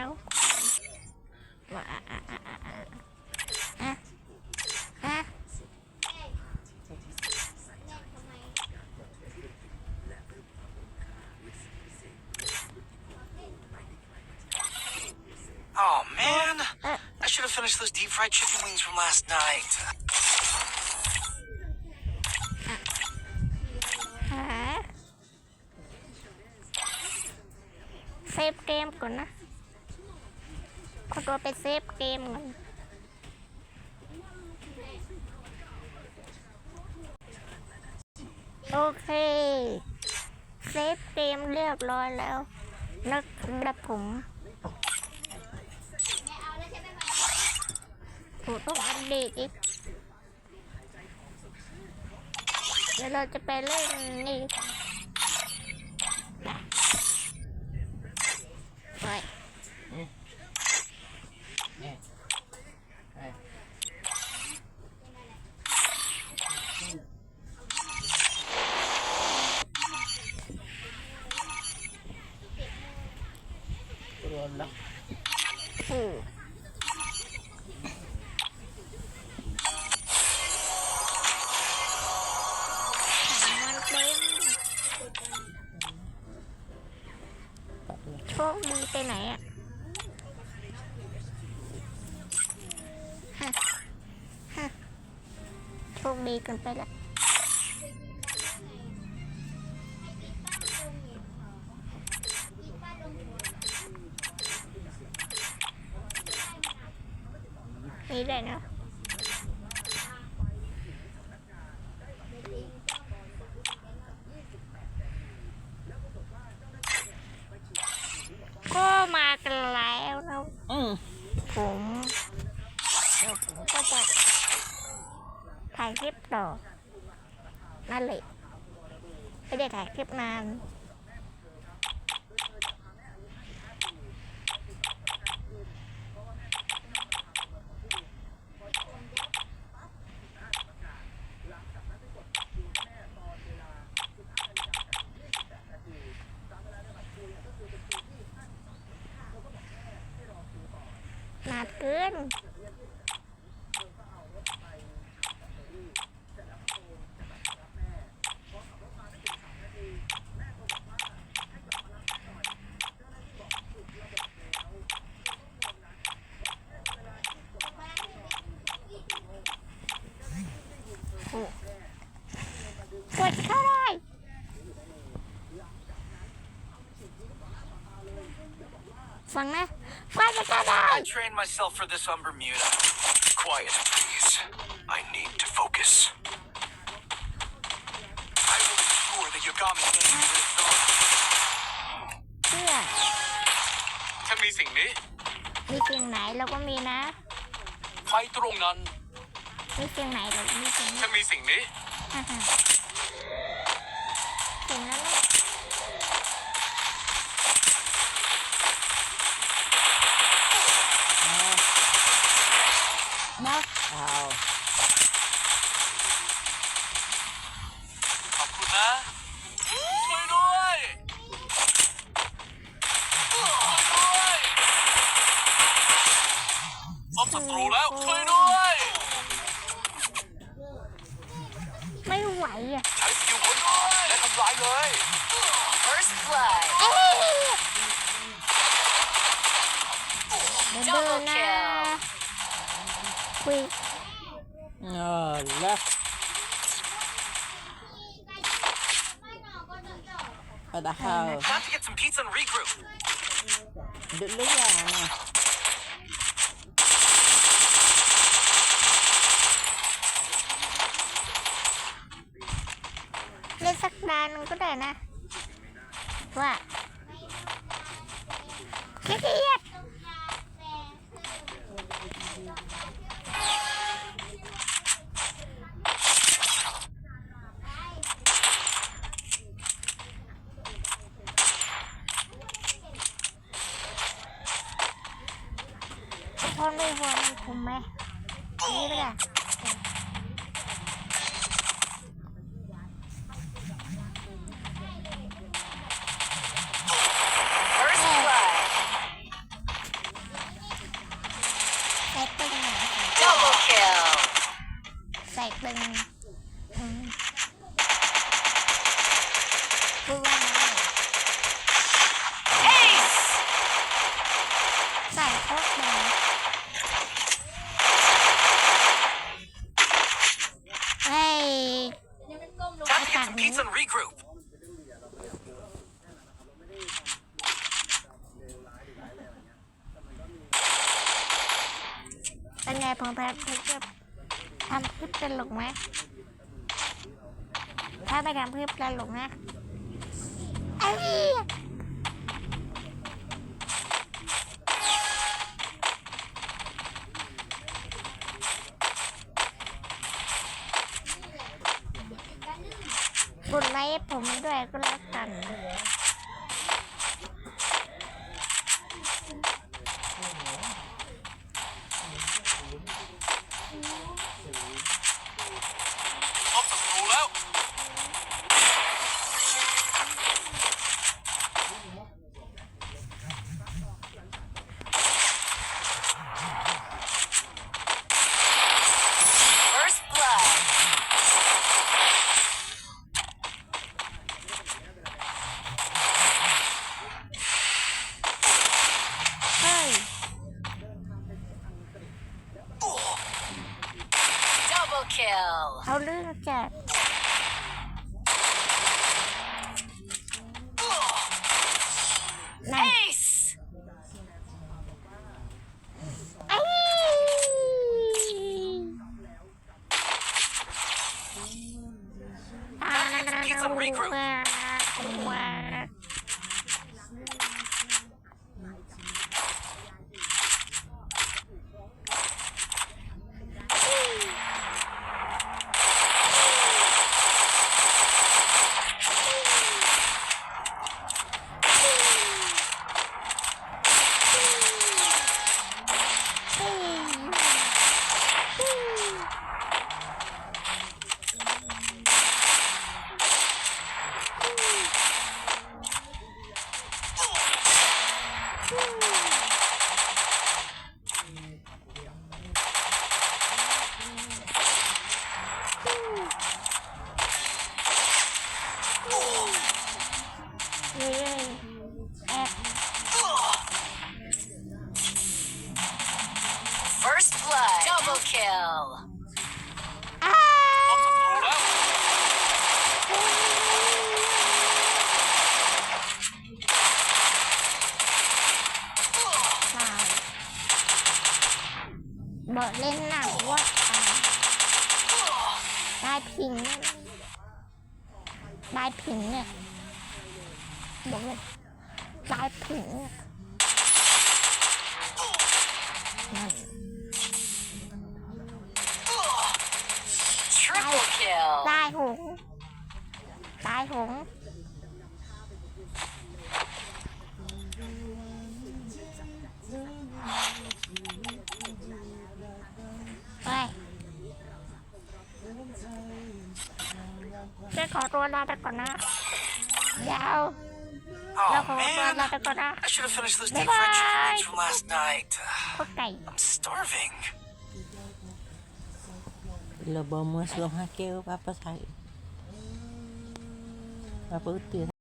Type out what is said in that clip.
แล้วว่าอะอะอะอะอะอะอะ Oh man, Uh. I should have finished those deep fried chicken wings from last night. หาเซฟเกมก่อนนะข อตัวไปเซฟเกมก่อนโอเค เซฟเกมเรียบร้อยแล้วนะครับผมโหต้องอัปเดตอีกเดี๋ยวเราจะไปเล่นนี่ไป เต็มโชคดีไปไหนอะฮะฮะโชคดีเกันไปละนี่ได้นะ ก็มากันแล้วนะอืมผมเดี๋ยวผมก็จะถ่ายคลิปต่อนั่นแหละไม่ได้ถ่ายคลิปนาน หนาเกินกดเข้าได้ฟังนะกว่าจะเข้าได้ I trained myself for this on Bermuda. Quiet, please. I need to focus. I will ensure the Yagami name lives on. เชื่อ ฉันมีสิ่งนี้ มีเสียงไหนเราก็มีนะ ไฟตรงนั้น มีเสียงไหนเราก็มีเสียง ฉั นี้ นมีสิ่งนี้ อ่าฮะ ายเลย First blood. เอ้ยเดี๋ยวเดิน Double นะ kill. คุย เออละไปตาข้าว Time to get some pizza and regroup. ดึกหรือยังเนี่ย านก็ได้นะ ว่าขี้เกียจพอไม่พอมันคุมไหมนี่ไม่ได้ First เป็นไงผมแบบจะทำคลิปตลกไหมถ้าไม่ทำคลิปตลกนะไอ้เหี้ยกดไลค์ให้ผมด้วยก็แล้วกัน Double kill. อ้าพบศัตรูแล้วตายบอกเล่นหนังว่าตายได้พิงเนี่ยได้พิงเนี่ยบอกเลยได้พิงเนี่ยนั่น ตายหงตายหงไปจะขอตัวลาไปก่อนนะยาวเรา Oh ขอตัวลา man, ไปก่อนนะ I should have finished those Bye deep fried chicken bye. wings from last night. โคตรไก่ I'm starving. Bila bomba suruh hakil, apa-apa sahaja. Apa utih?